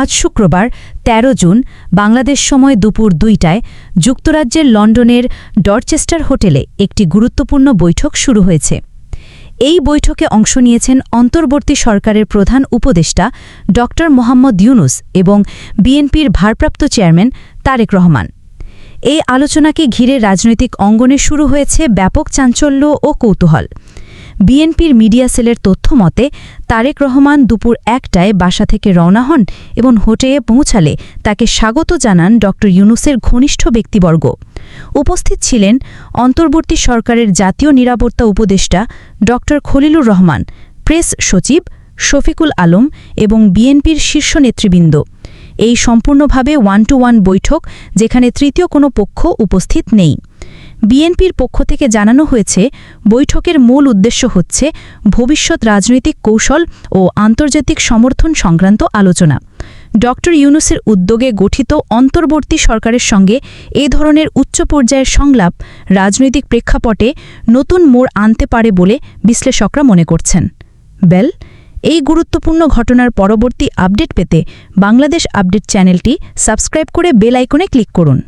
আজ শুক্রবার ১৩ জুন, বাংলাদেশ সময় দুপুর দুইটায় যুক্তরাজ্যের লন্ডনের ডরচেস্টার হোটেলে একটি গুরুত্বপূর্ণ বৈঠক শুরু হয়েছে। এই বৈঠকে অংশ নিয়েছেন অন্তর্বর্তী সরকারের প্রধান উপদেষ্টা ড মোহাম্মদ ইউনুস এবং বিএনপির ভারপ্রাপ্ত চেয়ারম্যান তারেক রহমান। এই আলোচনাকে ঘিরে রাজনৈতিক অঙ্গনে শুরু হয়েছে ব্যাপক চাঞ্চল্য ও কৌতূহল। বিএনপির মিডিয়া সেলের তথ্য মতে, তারেক রহমান দুপুর একটায় বাসা থেকে রওনা হন এবং হোটেলে পৌঁছালে তাকে স্বাগত জানান ড. ইউনুসের ঘনিষ্ঠ ব্যক্তিবর্গ। উপস্থিত ছিলেন অন্তর্বর্তী সরকারের জাতীয় নিরাপত্তা উপদেষ্টা ড. খলিলুর রহমান, প্রেস সচিব শফিকুল আলম এবং বিএনপির শীর্ষ নেতৃবৃন্দ। এই সম্পূর্ণভাবে ওয়ান টু ওয়ান বৈঠক, যেখানে তৃতীয় কোনো পক্ষ উপস্থিত নেই। বিএনপির পক্ষ থেকে জানানো হয়েছে, বৈঠকের মূল উদ্দেশ্য হচ্ছে ভবিষ্যৎ রাজনৈতিক কৌশল ও আন্তর্জাতিক সমর্থন সংক্রান্ত আলোচনা। ড ইউনুসের উদ্যোগে গঠিত অন্তর্বর্তী সরকারের সঙ্গে এ ধরনের উচ্চ পর্যায়ের সংলাপ রাজনৈতিক প্রেক্ষাপটে নতুন মোড় আনতে পারে বলে বিশ্লেষকরা মনে করছেন। বেল, এই গুরুত্বপূর্ণ ঘটনার পরবর্তী আপডেট পেতে বাংলাদেশ আপডেট চ্যানেলটি সাবস্ক্রাইব করে বেল আইকনে ক্লিক করুন।